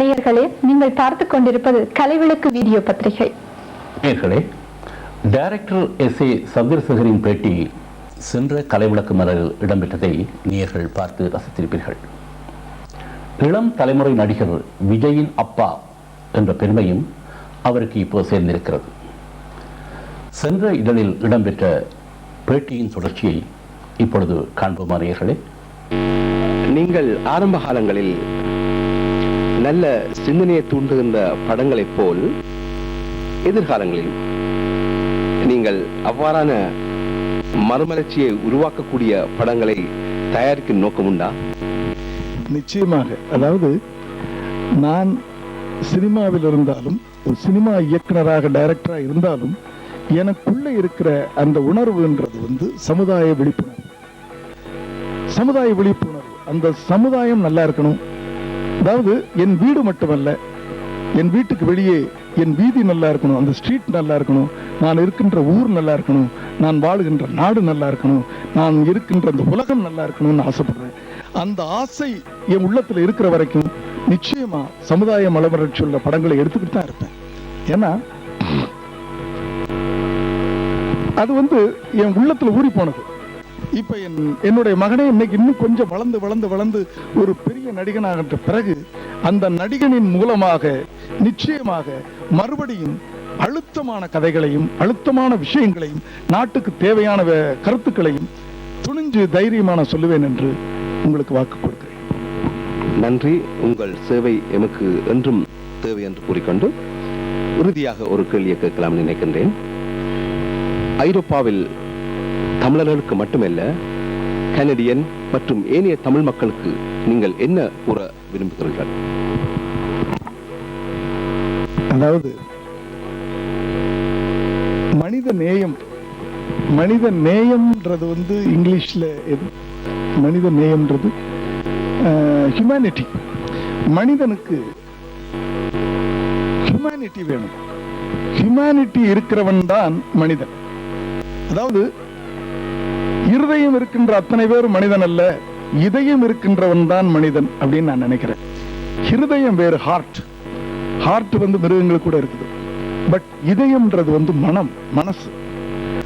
நேயர்களே நீங்கள் பார்த்துக் கொண்டிருப்பது கலைவிளக்கு வீடியோ பத்திரிகை. நேர்களே டைரக்டர் எஸ் ஏ சந்திரசேகரின் பேட்டி சென்ற கலைவிளக்கு மலரில் இடம்பெற்றதை நேயர்கள் பார்த்து ரசித்திருப்பீர்கள். இளம் தலைமுறை நடிகர் விஜயின் அப்பா என்ற பெருமையும் அவருக்கு இப்போ சேர்ந்திருக்கிறது. சென்ற இதழில் இடம்பெற்ற பேட்டியின் தொடர்ச்சியை இப்பொழுது காண்போமா நேயர்களே? நீங்கள் ஆரம்ப காலங்களில் நல்ல சிந்தனையை தூண்டுகின்ற படங்களைப் போல் எதிர்காலங்களில் நீங்கள் அவ்வாறான மறுமலர்ச்சியை உருவாக்கக்கூடிய படங்களை தயாரிக்கும் நோக்கம் உண்டா? நிச்சயமாக. அதாவது நான் சினிமாவில் இருந்தாலும் ஒரு சினிமா இயக்குனராக டைரக்டராக இருந்தாலும் எனக்குள்ள இருக்கிற அந்த உணர்வுன்றது வந்து சமுதாய விழிப்புணர்வு. சமுதாய விழிப்புணர்வு. அந்த சமுதாயம் நல்லா இருக்கணும். அதாவது என் வீடு மட்டுமல்ல என் வீட்டுக்கு வெளியே என் வீதி நல்லா இருக்கணும் அந்த ஸ்ட்ரீட் நல்லா இருக்கணும் நான் இருக்கின்ற ஊர் நல்லா இருக்கணும் நான் வாழுகின்ற நாடு நல்லா இருக்கணும் நான் இருக்கின்ற அந்த உலகம் நல்லா இருக்கணும்னு ஆசைப்படுறேன். அந்த ஆசை என் உள்ளத்துல இருக்கிற வரைக்கும் நிச்சயமா சமுதாய மலமரட்சி உள்ள படங்களை எடுத்துக்கிட்டு தான் இருப்பேன். ஏன்னா அது வந்து என் உள்ளத்துல ஊறி போனது. இப்ப என் என்னுடைய மகனே இன்னைக்கு இன்னும் கொஞ்சம் வளர்ந்து வளர்ந்து வளர்ந்து ஒரு பெரிய நடிகனாகின்ற பிறகு அந்த நடிகனின் மூலமாக நிச்சயமாக மறுபடியும் அழுத்தமான கதைகளையும் அழுத்தமான விஷயங்களையும் நாட்டுக்கு தேவையான கருத்துக்களையும் துணிஞ்சு தைரியமான சொல்லுவேன் என்று உங்களுக்கு வாக்கு கொடுக்கிறேன். நன்றி. உங்கள் சேவை எமக்கு என்றும் தேவை என்று கூறிக்கொண்டு இறுதியாக ஒரு கேள்வியை கேட்கலாம் நினைக்கின்றேன். ஐரோப்பாவில் தமிழர்களுக்கு மட்டுமல்ல கனடியன் மற்றும் ஏனைய தமிழ் மக்களுக்கு நீங்கள் என்ன கூற விரும்புகிறீர்கள்? அதாவது மனித நேயம் மனித நேயம்ன்றது வந்து இங்கிலீஷ்ல எது? மனித நேயம்ன்றது ஹியூமனிட்டி மனிதனுக்கு ஹியூமனிட்டி வேணும். ஹியூமனிட்டி இருக்கிறவன் தான் மனிதன். அதாவது இருதயம் இருக்கின்ற அத்தனை பேர் மனிதன் அல்ல இதயம் இருக்கின்றவன் தான் மனிதன் அப்படின்னு நான் நினைக்கிறேன். இருதயம் வேறு ஹார்ட் ஹார்ட் வந்து மிருகங்களுக்கு கூட இருக்குது. பட் இதயம்ன்றது வந்து மனம் மனசு.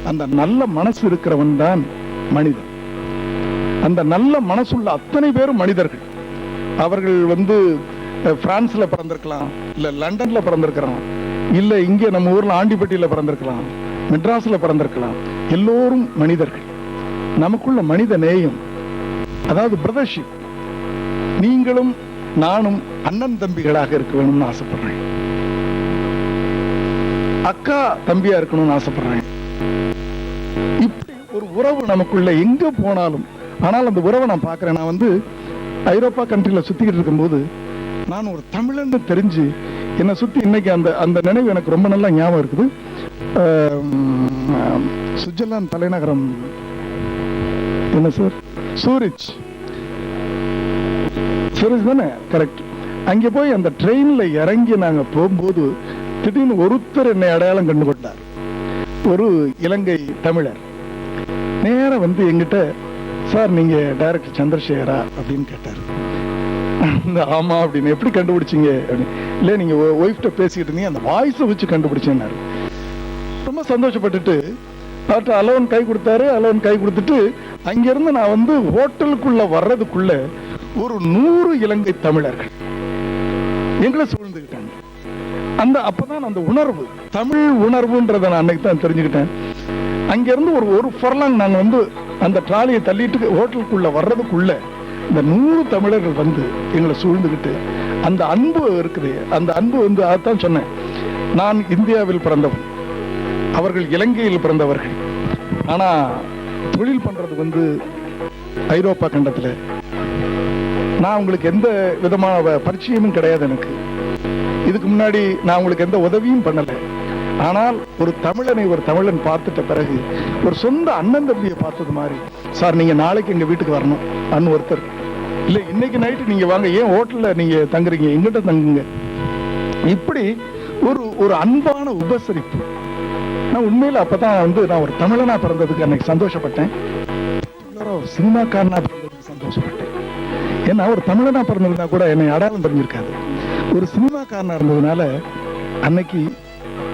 அந்த நல்ல மனசு இருக்கிறவன் தான் மனிதன். அந்த நல்ல மனசுள்ள அத்தனை பேரும் மனிதர்கள். அவர்கள் வந்து பிரான்ஸ்ல பிறந்திருக்கலாம் இல்ல லண்டன்ல பிறந்திருக்கலாம் இல்ல இங்க நம்ம ஊர்ல ஆண்டிப்பட்டியில பிறந்திருக்கலாம் மெட்ராஸ்ல பிறந்திருக்கலாம். எல்லோரும் மனிதர்கள். நமக்குள்ள மனித நேயம் அதாவது பிரதர்ஷிப் நீங்களும் நானும் அண்ணன் தம்பிகளாக இருக்க வேணும்னு ஆசைப்படுறேன். அக்கா தம்பியா இருக்கணும்னு ஆசைப்படுறேன். இப்படி ஒரு உறவு நமக்குள்ள எங்க போனாலும் ஆனால் அந்த உறவை நான் பார்க்கிறேன். நான் வந்து ஐரோப்பா கண்ட்ரில சுத்திக்கிட்டு இருக்கும்போது நான் ஒரு தமிழன்னு தெரிஞ்சு என்னை சுத்தி இன்னைக்கு அந்த அந்த நினைவு எனக்கு ரொம்ப நல்லா ஞாபகம் இருக்குது. சுவிட்சர்லாந்து தலைநகரம் என்ன சார்? சூரிச். சூரிச் தானே? கரெக்ட் அங்கே போய் அந்த ட்ரெயின்ல இறங்கி நாங்க போகும்போது திடீர்னு ஒருத்தர் என்னை அடையாளம் கண்டு கொண்டார். ஒரு இலங்கை தமிழர். நேரா வந்து எங்கிட்ட சார் நீங்க டைரக்டர் சந்திரசேகரா? அப்படின்னு கேட்டார். அந்த ஆமா அப்படின்னு. எப்படி கண்டுபிடிச்சீங்க? அப்படின்னு. இல்ல நீங்க ஒய்ஃப்ட பேசிக்கிட்டு இருந்தீங்க. அந்த வாய்ஸை வச்சு கண்டுபிடிச்சேன்னாரு. ரொம்ப சந்தோஷப்பட்டுட்டு அவர்கிட்ட அலோன் கை கொடுத்தாரு அலோன் கை கொடுத்துட்டு அங்கிருந்து நான் வந்து ஹோட்டலுக்குள்ள வர்றதுக்குள்ள ஒரு நூறு இலங்கை தமிழர்கள் எங்களை சூழ்ந்துக்கிட்டாங்க அந்த அப்பதான் அந்த உணர்வு தமிழ் உணர்வுன்றதை நான் அன்னைக்கு தான் தெரிஞ்சுக்கிட்டேன். அங்கிருந்து ஒரு ஒரு ஃபர்லாங் நாங்கள் வந்து அந்த ட்ராலியை தள்ளிட்டு ஹோட்டலுக்குள்ள வர்றதுக்குள்ள இந்த நூறு தமிழர்கள் வந்து எங்களை சூழ்ந்துக்கிட்டு அந்த அன்பு இருக்குது அந்த அன்பு வந்து அதான் சொன்னேன். நான் இந்தியாவில் பிறந்தவன். அவர்கள் இலங்கையில் பிறந்தவர்கள். ஆனா தொழில் பண்றது வந்து ஐரோப்பா கண்டத்துல. நான் உங்களுக்கு எந்த விதமான பரிச்சயமும் கிடையாது எனக்கு. இதுக்கு முன்னாடி நான் உங்களுக்கு எந்த உதவியும் பண்ணல. ஆனால் ஒரு தமிழனை ஒரு தமிழன் பார்த்துட்ட பிறகு ஒரு சொந்த அண்ணன் தம்பியை பார்த்தது மாதிரி சார் நீங்க நாளைக்கு எங்க வீட்டுக்கு வரணும். அண்ணன் ஒருத்தர் இல்ல இன்னைக்கு நைட்டு நீங்க வாங்க. ஏன் ஹோட்டல்ல நீங்க தங்குறீங்க? எங்கிட்ட தங்குங்க. இப்படி ஒரு ஒரு அன்பான உபசரிப்பு. நான் உண்மையில அப்பதான் வந்து நான் ஒரு தமிழனா பிறந்ததுக்கு அன்னைக்கு சந்தோஷப்பட்டேன். ஒரு சினிமாக்காரனா பிறந்ததுக்கு சந்தோஷப்பட்டேன். ஏன்னா ஒரு தமிழனா பிறந்திருந்தா கூட என்னை அடையாளம் தெரிஞ்சிருக்காது. ஒரு சினிமாக்காரனா இருந்ததுனால அன்னைக்கு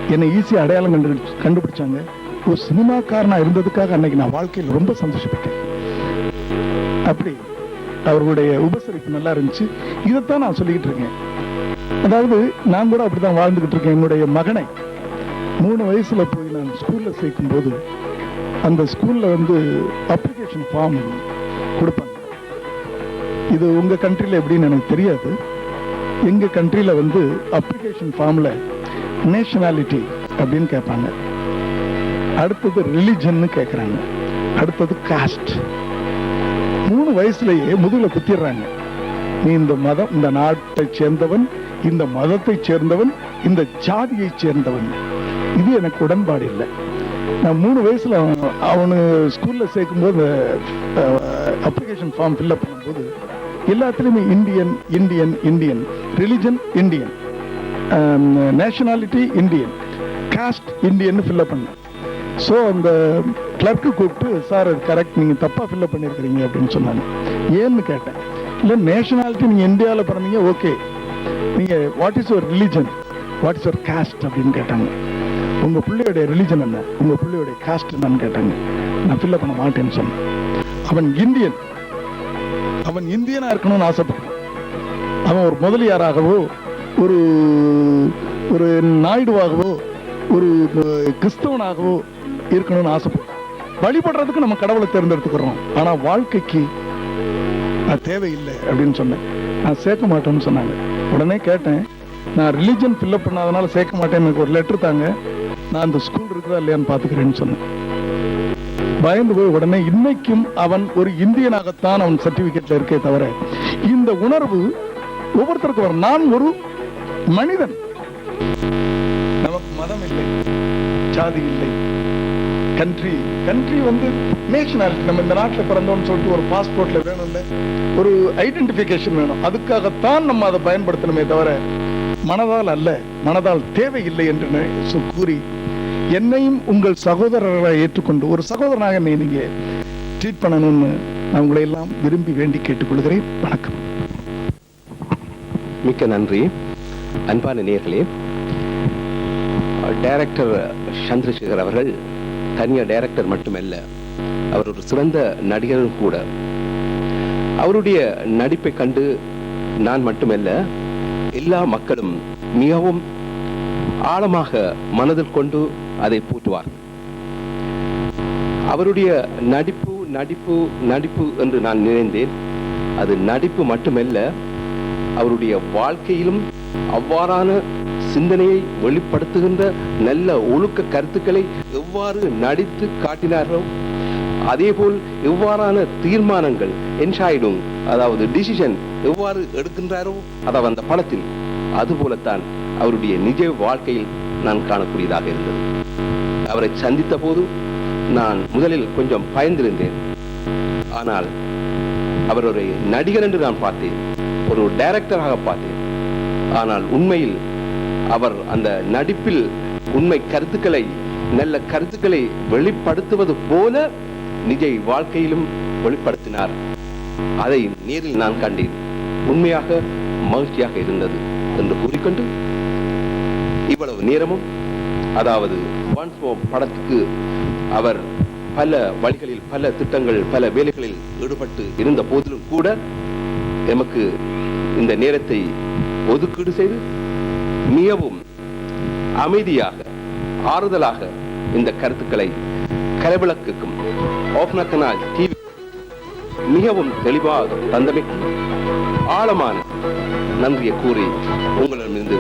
என்னை ஈஸியாக அடையாளம் கண்டு கண்டுபிடிச்சாங்க. ஒரு சினிமாக்காரனா இருந்ததுக்காக அன்னைக்கு நான் வாழ்க்கையில் ரொம்ப சந்தோஷப்பட்டேன். அப்படி அவர்களுடைய உபசரிப்பு நல்லா இருந்துச்சு. இதைத்தான் நான் சொல்லிக்கிட்டு இருக்கேன். அதாவது நான் கூட அப்படிதான் வாழ்ந்துகிட்டு இருக்கேன். என்னுடைய மகனை மூணு வயசில் போய் நான் ஸ்கூலில் சேர்க்கும் போது அந்த ஸ்கூலில் வந்து அப்ளிகேஷன் ஃபார்ம் கொடுப்பாங்க. இது உங்கள் கண்ட்ரியில் எப்படின்னு எனக்கு தெரியாது. எங்கள் கண்ட்ரியில் வந்து அப்ளிகேஷன் ஃபார்மில் நேஷனாலிட்டி அப்படின்னு கேட்பாங்க. அடுத்தது ரிலிஜன்னு கேட்குறாங்க. அடுத்தது காஸ்ட் மூணு வயசுலேயே முதுகில் குத்திடுறாங்க. நீ இந்த மதம் இந்த நாட்டை சேர்ந்தவன் இந்த மதத்தை சேர்ந்தவன் இந்த ஜாதியை சேர்ந்தவன். இது எனக்கு உடன்பாடு இல்லை. நான் மூணு வயசுல அவனு ஸ்கூல்ல சேர்க்கும்போது அப்ளிகேஷன் ஃபார்ம் ஃபில்அப் பண்ணும்போது எல்லாத்துலேயுமே Indian Indian Indian religion Indian nationality Indian caste Indian fill up பண்ணேன். ஸோ அந்த கிளர்க்கு கூப்பிட்டு சார் அது கரெக்ட் நீங்கள் தப்பாக ஃபில்அப் பண்ணியிருக்கிறீங்க அப்படின்னு சொன்னாங்க. ஏன்னு கேட்டேன். இல்லை நேஷனாலிட்டி நீங்கள் இந்தியாவில் பிறந்தீங்க ஓகே நீங்கள் what is your religion what is your caste அப்படின்னு கேட்டாங்க. உங்கள் பிள்ளையோடைய ரிலிஜன் என்ன? உங்கள் பிள்ளையோடைய காஸ்ட் என்னன்னு கேட்டாங்க. நான் ஃபில்அப் பண்ண மாட்டேன்னு சொன்னேன். அவன் இந்தியன். அவன் இந்தியனா இருக்கணும்னு ஆசைப்படுறான். அவன் ஒரு முதலியாராகவோ ஒரு ஒரு நாயுடுவாகவோ ஒரு கிறிஸ்தவனாகவோ இருக்கணும்னு ஆசைப்படுறான். வழிபடுறதுக்கு நம்ம கடவுளை தேர்ந்தெடுத்துக்கிறோம். ஆனா வாழ்க்கைக்கு அது தேவையில்லை அப்படின்னு சொன்னேன். நான் சேர்க்க மாட்டேன்னு சொன்னாங்க. உடனே கேட்டேன். நான் ரிலிஜன் ஃபில்லப் பண்ணாதனால சேர்க்க மாட்டேன் எனக்கு ஒரு லெட்டர் தாங்க. நான் அந்த ஸ்கூல் இருக்குதா இல்லையான்னு பாத்துக்கிறேன்னு சொன்னேன். பயந்து போய் உடனே இன்னைக்கும் அவன் ஒரு இந்தியனாகத்தான் அவன் சர்டிபிகேட்ல இருக்கே தவிர இந்த உணர்வு ஒவ்வொருத்தருக்கும் வரும். நான் ஒரு மனிதன். நமக்கு மதம் இல்லை ஜாதி இல்லை. கண்ட்ரி கண்ட்ரி வந்து நேஷனாலிட்டி நம்ம இந்த நாட்டில் பிறந்தோம்னு சொல்லிட்டு ஒரு பாஸ்போர்ட்ல வேணும்ல ஒரு ஐடென்டிபிகேஷன் வேணும். அதுக்காகத்தான் நம்ம அதை பயன்படுத்தணுமே தவிர மனதால் அல்ல மனதால் தேவையில்லை என்று கூறி என்னையும் உங்கள் சகோதரரை ஏற்றுக்கொண்டு ஒரு சகோதரனாக என்னை நீங்க ட்ரீட் பண்ணணும்னு நான் உங்களை எல்லாம் விரும்பி வேண்டி கேட்டுக்கொள்கிறேன். வணக்கம். மிக்க நன்றி. அன்பான நேர்களே டைரக்டர் சந்திரசேகர் அவர்கள் தனியார் டைரக்டர் மட்டுமல்ல அவர் ஒரு சிறந்த நடிகரும் கூட. அவருடைய நடிப்பை கண்டு நான் மட்டுமல்ல எல்லா மக்களும் மிகவும் ஆழமாக மனதில் கொண்டு அதை போற்றுவார் அவருடைய நடிப்பு நடிப்பு நடிப்பு என்று நான் நினைந்தேன். அது நடிப்பு மட்டுமல்ல அவருடைய வாழ்க்கையிலும் அவ்வாறான சிந்தனையை வெளிப்படுத்துகின்ற நல்ல ஒழுக்க கருத்துக்களை எவ்வாறு நடித்து காட்டினாரோ அதேபோல் எவ்வாறான தீர்மானங்கள் என்ஷாயிடும் அதாவது டிசிஷன் எவ்வாறு எடுக்கின்றாரோ அதாவது அந்த படத்தில் அதுபோலத்தான் அவருடைய நிஜ வாழ்க்கையில் நான் காணக்கூடியதாக இருந்தது. அவரை சந்தித்த போது நான் முதலில் கொஞ்சம் பயந்திருந்தேன். ஆனால் அவர் ஒரு நடிகர் என்று நான் பார்த்தேன். ஒரு டைரக்டராக பார்த்தேன். ஆனால் உண்மையில் அவர் அந்த நடிப்பில் உண்மை கருத்துக்களை நல்ல கருத்துக்களை வெளிப்படுத்துவது போல நிஜ வாழ்க்கையிலும் வெளிப்படுத்தினார். அதை நேரில் நான் கண்டேன். உண்மையாக மகிழ்ச்சியாக இருந்தது என்று கூறிக்கொண்டு இவ்வளவு நேரமும் அதாவது படத்துக்கு அவர் பல வழிகளில் பல திட்டங்கள் பல வேலைகளில் ஈடுபட்டு இருந்த போதிலும் கூட எமக்கு இந்த நேரத்தை ஒதுக்கீடு செய்து மிகவும் அமைதியாக ஆறுதலாக இந்த கருத்துக்களை கலவிளக்குக்கும் ஓப்னக்கனால் டிவி மிகவும் தெளிவாக தந்தமைக்கும் ஆழமான நன்றியை கூறி உங்களிடமிருந்து